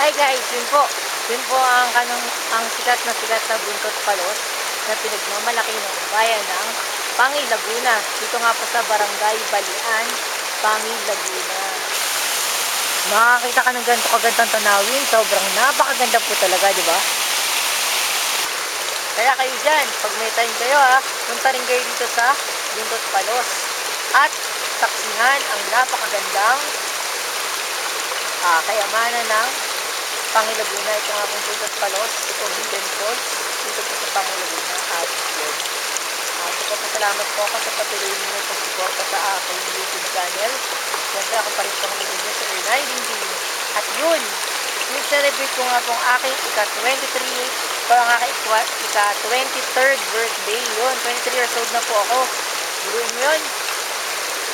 Hi guys, yun po. Yun po ang kanong ang sikat na sikat na buntot palos na pinagmamalaki ng bayan ng Pangi, Laguna. Dito nga po sa Barangay Balian, Pangi, Laguna. Makakita ka ng ganito kagandang tanawin. Sobrang napakaganda po talaga, di ba? Kaya kayo dyan, pag may time kayo ha, punta rin kayo dito sa Buntot Palos. At saksihan ang napakagandang ah, kayamanan ng Pangilaguna. Ito nga pong Buntot Palos. Ito Hidden Falls. Dito po sa Pangilaguna. At yun. At ito po salamat po ako sa patuloy ninyo sa suporta sa aking YouTube channel. Siyempre ako pa rin pong ninyo sa Ernay Dingding. At yun, celebrate ko nga pong aking ika-23 o ang aking ika- ika-23rd birthday. Yun, 23 years old na po ako. Buruin mo yun.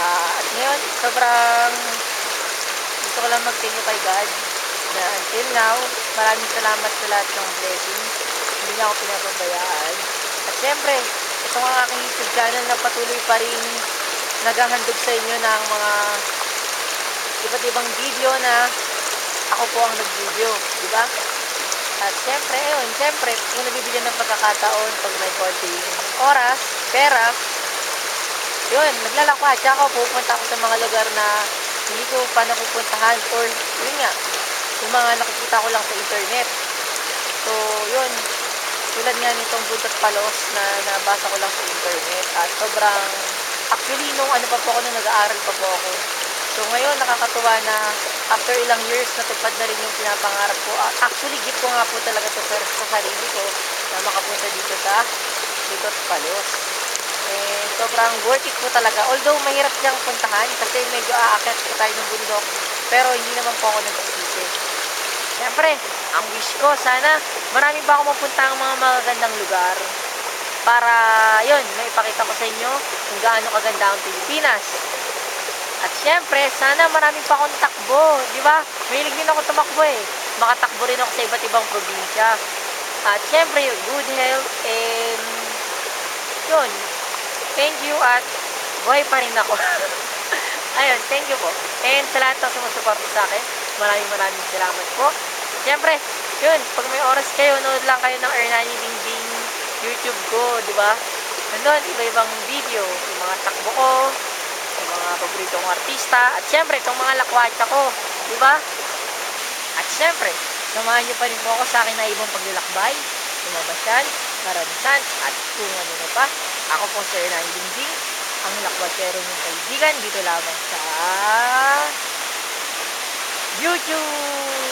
Ah, at ngayon, sobrang gusto ko lang mag-thank you kay God na until now, maraming salamat sa lahat ng blessings. Hindi niya ako pinapabayaan. At syempre, ito ang aking YouTube channel na patuloy pa rin naghahandog sa inyo ng mga iba't ibang video na ako po ang nag-video, di ba? At syempre, ayun, syempre, kung nabibigyan ng pagkakataon pag may konting oras, pera, yun, naglalakad ako, pupunta ako sa mga lugar na hindi ko pa napupuntahan or yun nga, yung mga nakikita ko lang sa internet. So, yun, tulad nga nitong buntot palos na nabasa ko lang sa internet at sobrang, actually, nung ano pa po ako, nung nag-aaral pa po ako, So ngayon nakakatuwa na after ilang years natupad na rin yung pinapangarap ko. Ah, Actually, gift ko nga po talaga to sa, sa sarili ko na makapunta dito sa sa Palos. Eh, sobrang worth it po talaga. Although mahirap siyang puntahan kasi medyo aakyat po tayo ng bundok. Pero hindi naman po ako nagsisisi. Siyempre, ang wish ko, sana marami pa ako mapunta ang mga magagandang lugar para, yun, may ipakita ko sa inyo kung gaano kaganda ang Pilipinas. At syempre, sana marami pa akong takbo, di ba? Mahilig din ako tumakbo eh. Makatakbo rin ako sa iba't ibang probinsya. At syempre, good health and yun. Thank you at buhay pa rin ako. Ayun, thank you po. And sa lahat ng sumusuporta sa akin, maraming maraming salamat po. Syempre, yun, pag may oras kayo, nood lang kayo ng Ernani Bingbing YouTube ko, di ba? Nandun, iba-ibang video, yung mga takbo ko, yung mga paborito kong artista, at syempre, itong mga lakwatsa ko, di ba? At syempre, samahan niyo pa rin po ako sa akin na ibang paglalakbay, lumabasyan, karanisan, at kung ano na pa. Ako po si Ernani Bingbing, ang lakwatsero ng kaibigan dito lamang sa YouTube!